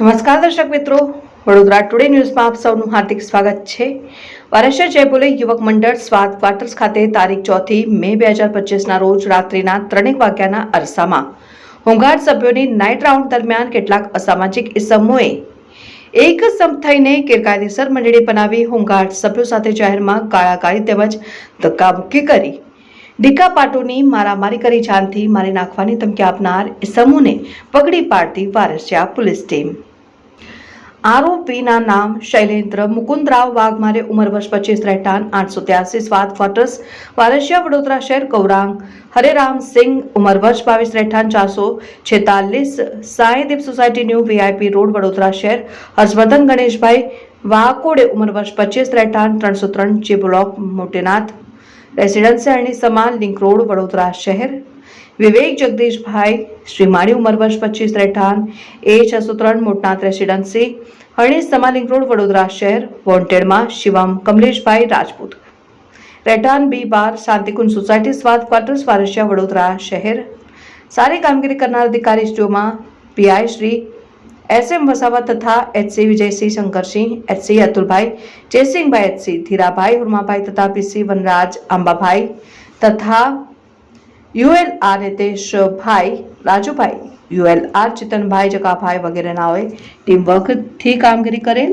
નમસ્કાર દર્શક મિત્રો, વડોદરા ટુડે ન્યૂઝમાં આપ સૌનું હાર્દિક સ્વાગત છે. વારેશ્વર જયપુલે યુવક મંડળ સ્વાદ ક્વાર્ટર્સ ખાતે તારીખ ચોથી મે બે હજાર પચીસના રોજ રાત્રિના ત્રણેક વાગ્યાના અરસામાં હોમગાર્ડ સભ્યોની નાઇટ રાઉન્ડ દરમિયાન કેટલાક અસામાજિક ઇસમોએ એક સંપ થઈને ગેરકાયદેસર મંડળી બનાવી હોમગાર્ડ સભ્યો સાથે જાહેરમાં ગાળાગાળી તેમજ ધક્કામુક્કી કરી. ડીકા પાટોની મારામારી કરી જાનથી મારી નાખવાની ધમકી આપનાર ઇસમોને પકડી પાડતી વારસિયા પોલીસ ટીમ. આરોપીના નામ શૈલેન્દ્ર મુકુંદરાવ વાઘમારે ઉંમર વર્ષ પચીસ રહેઠાણ આઠસો ત્યાસી, સ્વાદ ક્વાર્ટર્સ વારસિયા વડોદરા શહેર કૌરાંગ, હરેરામ સિંહ ઉંમર વર્ષ બાવીસ રહેઠાણ ચારસો છેતાલીસ, Saideep society new VIP road, Vadodara શહેર, હર્ષવર્ધન ગણેશભાઈ વાકોડે ઉંમર વર્ષ પચીસ રહેઠાણ ત્રણસો ત્રણ જે બ્લોક મોટેનાથ, રેસિડેન્સી અરણી સમાન લિંક રોડ, વડોદરા શહેર. વિવેક જગદીશભાઈ, શ્રીમાળી ઉંમર વર્ષ પચીસ રહેઠાણ, એ છસો ત્રણ મોટનાથ રેસિડેન્સી હરણી સમાલિંગ રોડ, વડોદરા શહેર, વોન્ટેડમાં શિવમ કમલેશભાઈ રાજપૂત. રહેઠાણ બી બાર શાંતિકુંજ સોસાયટી, સ્વાદ ક્વાર્ટર્સ, વારસિયા, વડોદરા શહેર. સારી કામગીરી કરનાર અધિકારીશ્રીઓમાં PI Shri S M Vasava તથા HC Vijaysinh Shankarsinh HC Atulbhai, Jaysinhbhai HC Dhirabhai Hurmabhai તથા પીસી વનરાજ આંબાભાઈ તથા UL R Riteshbhai Rajubhai UL R Chetanbhai Jakabhai વગેરેનાઓએ team વર્કથી કામગીરી કરેલ.